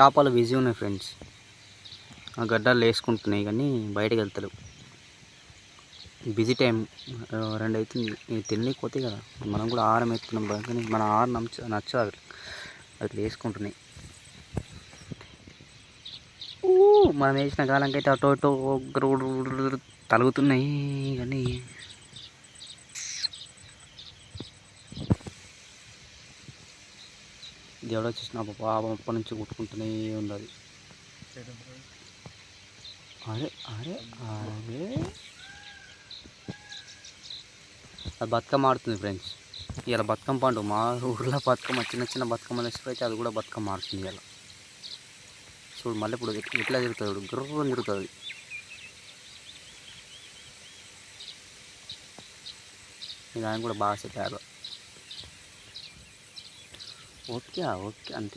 చేపలు బిజీ ఉన్నాయి ఫ్రెండ్స్ ఆ గడ్డలు వేసుకుంటున్నాయి కానీ బయటకు వెళ్తారు బిజీ టైం రెండు అవుతుంది తినలేకపోతే కదా మనం కూడా ఆహారం ఎత్తున్నాం కానీ మన ఆహారం నచ్చ నచ్చదు అది వేసుకుంటున్నాయి. మనం వేసిన కాలంకైతే అయితే అటు తలుగుతున్నాయి కానీ దేవుడు వచ్చేసిన పాపం అప్పటి నుంచి కొట్టుకుంటూనే ఉన్నది అరే అరే అరే. అది బతుకమ్మ ఆడుతుంది ఫ్రెండ్స్ ఇలా బతుకమ్మ పండు మా ఊర్లో బతుకమ్మ చిన్న చిన్న బతుకమ్మ అయితే అది కూడా బతుకమ్మ ఆడుతుంది ఇలా చూడు మళ్ళీ ఇప్పుడు ఎట్- ఎట్లా తిరుగుతుంది గుర్రం తిరుగుతుంది. దానికి కూడా బాగా సెట్ అయ్యారు. ఓకే ఓకే అంతే